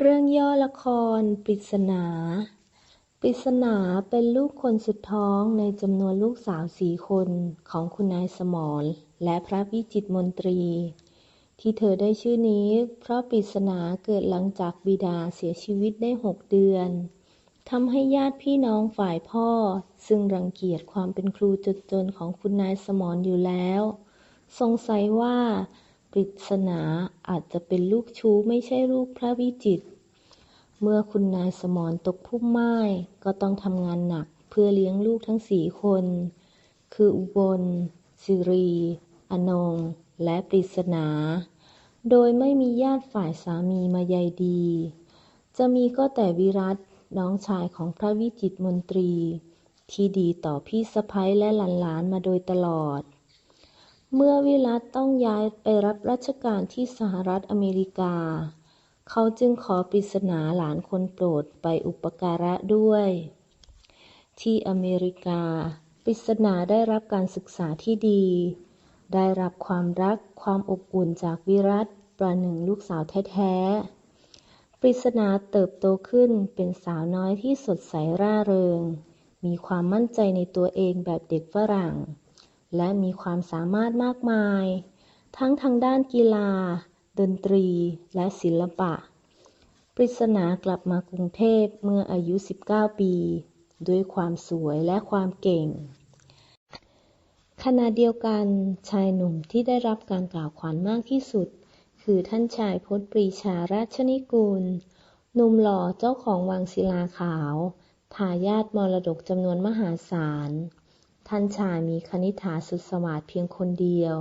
เรื่องย่อละคร ปริศนา ปริศนาเป็นลูกคนสุดท้องในจำนวนลูกสาวสี่คนของคุณนายสมรและพระวิจิตมนตรี ที่เธอได้ชื่อนี้ เพราะปริศนาเกิดหลังจากบิดาเสียชีวิตได้หกเดือนทำให้ญาติพี่น้องฝ่ายพ่อ ซึ่งรังเกียจความเป็นครูจนๆของคุณนายสมรอยู่แล้ว สงสัยว่า ปริศนาอาจจะเป็นลูกชู้ไม่ใช่ลูกพระวิจิตรเมื่อคุณนายสมรตกพุ่มไม้ก็ต้องทำงานหนักเพื่อเลี้ยงลูกทั้งสี่คน คืออุบล สิรี อนง และปริศนา โดยไม่มีญาติฝ่ายสามีมาใยดี จะมีก็แต่วิรัตน้องชายของพระวิจิตรมนตรี ที่ดีต่อพี่สะพ้ยและหลานๆมาโดยตลอด เมื่อวิรัตต้องย้ายไปรับราชการที่สหรัฐอเมริกา เขาจึงขอปริศนาหลานคนโปรดไปอุปการะด้วย ที่อเมริกา ปริศนาได้รับการศึกษาที่ดี ได้รับความรักความอบอุ่นจากวิรัตประหนึ่งลูกสาวแท้ๆ ปริศนาเติบโตขึ้นเป็นสาวน้อยที่สดใสร่าเริง มีความมั่นใจในตัวเองแบบเด็กฝรั่ง และมีความสามารถมากมาย ทั้งทางด้านกีฬา ดนตรี และศิลปะ ปริศนากลับมากรุงเทพเมื่ออายุ 19 ปี ด้วยความสวยและความเก่ง ขณะเดียวกันชายหนุ่มที่ได้รับการกล่าวขวัญมากที่สุด คือท่านชายพจน์ปรีชาราชนิกูลหนุ่มหล่อเจ้าของวังศิลาขาว ทายาทมรดกจำนวนมหาศาล ท่านชายมีคณิษฐาสุดสวัสดิ์เพียงคนเดียว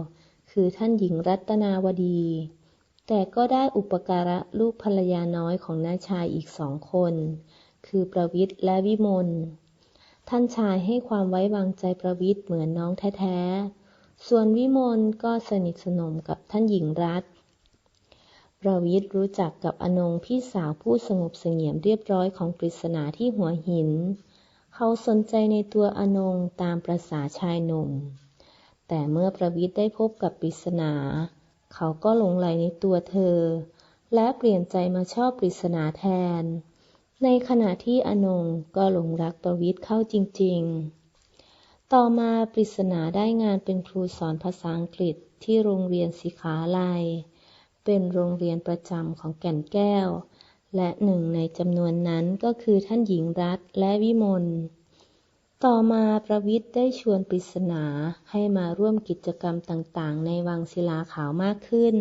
คือท่านหญิงรัตนาวดี แต่ก็ได้อุปการะลูกภรรยาน้อยของน้าชายอีกสองคน คือประวิตรและวิมล ท่านชายให้ความไว้วางใจประวิตรเหมือนน้องแท้ๆ ส่วนวิมลก็สนิทสนมกับท่านหญิงรัตประวิตรรู้จักกับอนงพี่สาวผู้สงบเสงี่ยมเรียบร้อยของปริศนาที่หัวหิน เขาสนใจในตัวอนงตามประษาชายหนุ่ม แต่เมื่อประวิตรได้พบกับปริศนา เขาก็หลงใหลในตัวเธอ และเปลี่ยนใจมาชอบปริศนาแทน ในขณะที่อนงก็หลงรักประวิตรเข้าจริง ๆ ต่อมาปริศนาได้งานเป็นครูสอนภาษาอังกฤษที่โรงเรียนศิขาลัย เป็นโรงเรียนประจำของแก่นแก้ว และหนึ่งในจำนวนนั้นก็คือท่านหญิงรัตและวิมล ต่อมาประวิตรได้ชวนปริศนาให้มาร่วมกิจกรรมต่างๆ ในวังศิลาขาวมากขึ้น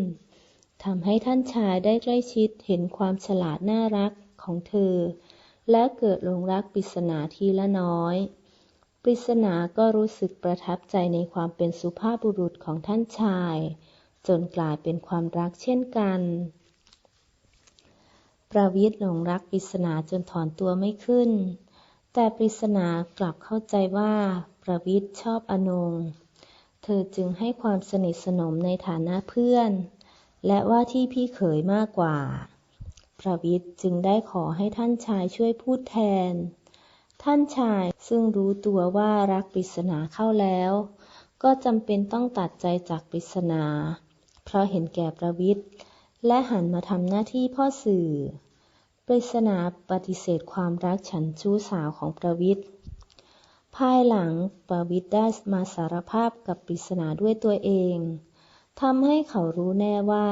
ทำให้ท่านชายได้ใกล้ชิดเห็นความฉลาดน่ารักของเธอ และเกิดหลงรักปริศนาทีละน้อย ปริศนาก็รู้สึกประทับใจในความเป็นสุภาพบุรุษของท่านชาย จนกลายเป็นความรักเช่นกัน ประวิตรหลงรักปริศนาจนถอนตัวไม่ขึ้น แต่ปริศนากลับเข้าใจว่าประวิตรชอบอนง เธอจึงให้ความสนิทสนมในฐานะเพื่อน และว่าที่พี่เขยมากกว่า ประวิตรจึงได้ขอให้ท่านชายช่วยพูดแทน ท่านชายซึ่งรู้ตัวว่ารักปริศนาเข้าแล้ว ก็จำเป็นต้องตัดใจจากปริศนา เพราะเห็นแก่ประวิตร และหันมาทำหน้าที่พ่อสื่อ ปริศนาปฏิเสธความรักฉันชู้สาวของประวิตรภายหลังประวิตรได้มาสารภาพกับปริศนาด้วยตัวเองทำให้เขารู้แน่ว่า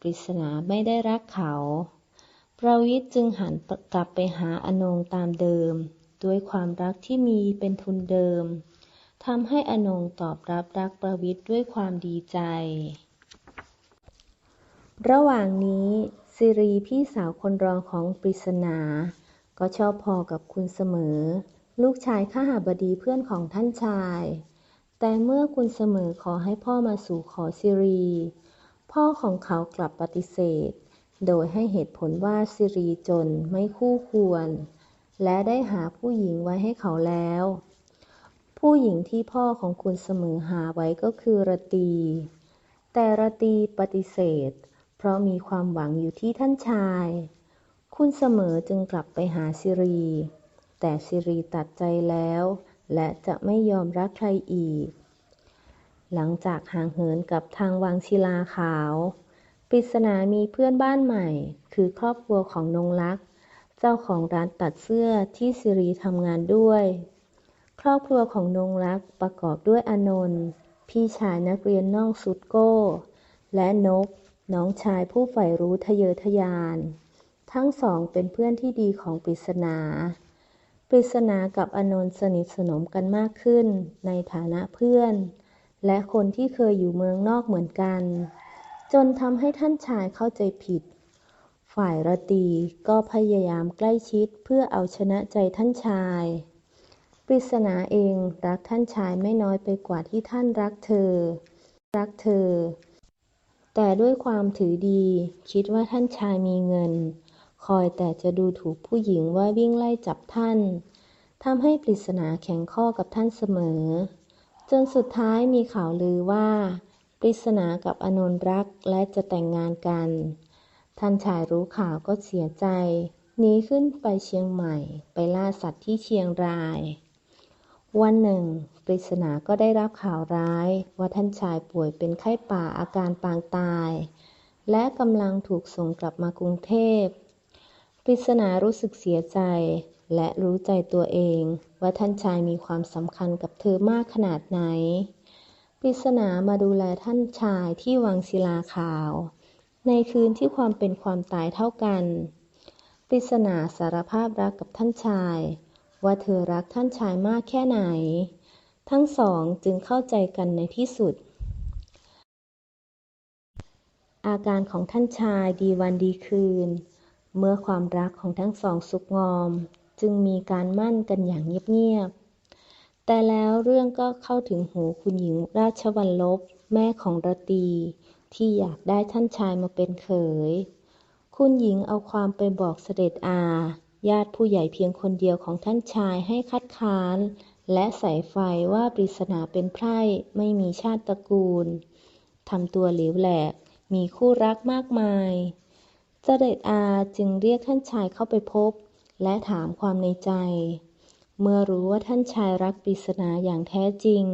ปริศนาไม่ได้รักเขา ประวิตรจึงหันกลับไปหาอนงตามเดิม ด้วยความรักที่มีเป็นทุนเดิมทำให้อนงตอบรับรักประวิตรด้วยความดีใจ ระหว่างนี้สิรีพี่สาวคนรองของปริศนา ก็ชอบพอกับคุณเสมอ ลูกชายข้าหาบดีเพื่อนของท่านชาย แต่เมื่อคุณเสมอขอให้พ่อมาสู่ขอสิรี พ่อของเขากลับปฏิเสธ โดยให้เหตุผลว่าสิรีจนไม่คู่ควร และได้หาผู้หญิงไว้ให้เขาแล้ว ผู้หญิงที่พ่อของคุณเสมอหาไว้ก็คือรตี แต่รตีปฏิเสธ ราะมีความหวังอยู่ที่ท่านชาย คุณเสมอจึงกลับไปหาสิรี แต่สิรีตัดใจแล้ว และจะไม่ยอมรักใครอีก หลังจากห่างเหินกับทางวังศิลาขาว ปริศนามีเพื่อนบ้านใหม่ คือครอบครัวของนงลักษ์เจ้าของร้านตัดเสื้อที่สิรีทำงานด้วย ครอบครัวของนงลักษ์ประกอบด้วยอนนท์พี่ชายนักเรียนนอกสุดโก้ และนก น้องชายผู้ใฝ่รู้ทะเยอทะยาน ทั้งสองเป็นเพื่อนที่ดีของปริศนา ปริศนากับอานนท์สนิทสนมกันมากขึ้น ในฐานะเพื่อน และคนที่เคยอยู่เมืองนอกเหมือนกัน จนทำให้ท่านชายเข้าใจผิด ฝ่ายระตรีก็พยายามใกล้ชิดเพื่อเอาชนะใจท่านชาย ปริศนาเองรักท่านชายไม่น้อยไปกว่าที่ท่านรักเธอ รักเธอ แต่ด้วยความถือดี คิดว่าท่านชายมีเงิน คอยแต่จะดูถูกผู้หญิงว่าวิ่งไล่จับท่านทำให้ปริศนาแข็งข้อกับท่านเสมอ จนสุดท้ายมีข่าวลือว่า ปริศนากับอนนรักและจะแต่งงานกัน ท่านชายรู้ข่าวก็เสียใจหนีขึ้นไปเชียงใหม่ ไปล่าสัตว์ที่เชียงราย วันหนึ่ง ปริศนาก็ได้รับข่าวร้าย ว่าท่านชายป่วยเป็นไข้ป่าอาการปางตาย และกำลังถูกส่งกลับมากรุงเทพ ปริศนารู้สึกเสียใจ และรู้ใจตัวเอง ว่าท่านชายมีความสำคัญกับเธอมากขนาดไหน ปริศนามาดูแลท่านชายที่วังศิลาขาว ในคืนที่ความเป็นความตายเท่ากัน ปริศนาสารภาพรักกับท่านชายว่าเธอรักท่านชายมากแค่ไหน ทั้งสองจึงเข้าใจกันในที่สุด อาการของท่านชายดีวันดีคืน เมื่อความรักของทั้งสองสุกงอม จึงมีการมั่นกันอย่างเงียบๆ แต่แล้วเรื่องก็เข้าถึงหูคุณหญิงราชวัลลบแม่ของรตี ที่อยากได้ท่านชายมาเป็นเขย คุณหญิงเอาความไปบอกเสด็จอา ญาติผู้ใหญ่เพียงคนเดียวของท่านชายให้คัดค้าน และใส่ไฟว่าปริศนาเป็นไพร่ไม่มีชาติตระกูลทำตัวเหลวแหลก มีคู่รักมากมาย เสด็จอาจึงเรียกท่านชายเข้าไปพบ และถามความในใจ เมื่อรู้ว่าท่านชายรักปริศนาอย่างแท้จริง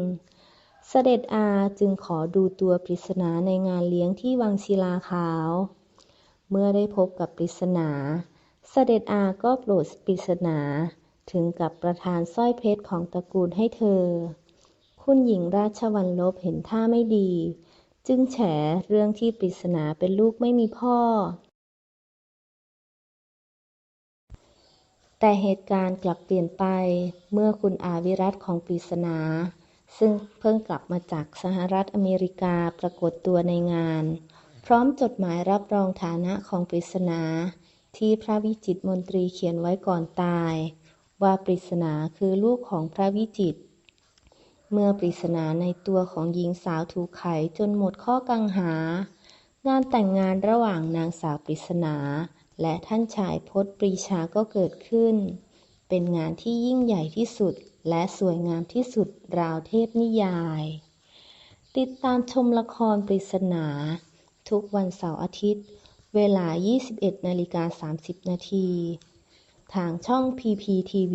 เสด็จอาจึงขอดูตัวปริศนาในงานเลี้ยงที่วังศิลาขาว เมื่อได้พบกับปริศนา เสด็จอาก็โปรดปริศนา ถึงกับประทานสร้อยเพชรของตระกูลให้เธอ คุณหญิงราชวัลลบเห็นท่าไม่ดี จึงแฉเรื่องที่ปริศนาเป็นลูกไม่มีพ่อ แต่เหตุการณ์กลับเปลี่ยนไปเมื่อคุณอาวิรัตของปริศนา ซึ่งเพิ่งกลับมาจากสหรัฐอเมริกาปรากฏตัวในงาน พร้อมจดหมายรับรองฐานะของปริศนาที่พระวิจิตรมนตรีเขียนไว้ก่อนตาย ว่าปริศนาคือลูกของพระวิจิตร เมื่อปริศนาในตัวของหญิงสาวถูกไขจนหมดข้อกังหา งานแต่งงานระหว่างนางสาวปริศนา และท่านชายพศปรีชาก็เกิดขึ้น เป็นงานที่ยิ่งใหญ่ที่สุดและสวยงามที่สุดราวเทพนิยาย ติดตามชมละครปริศนา ทุกวันเสาร์อาทิตย์ เวลา 21นาฬิกา30นาที ทางช่อง PPTV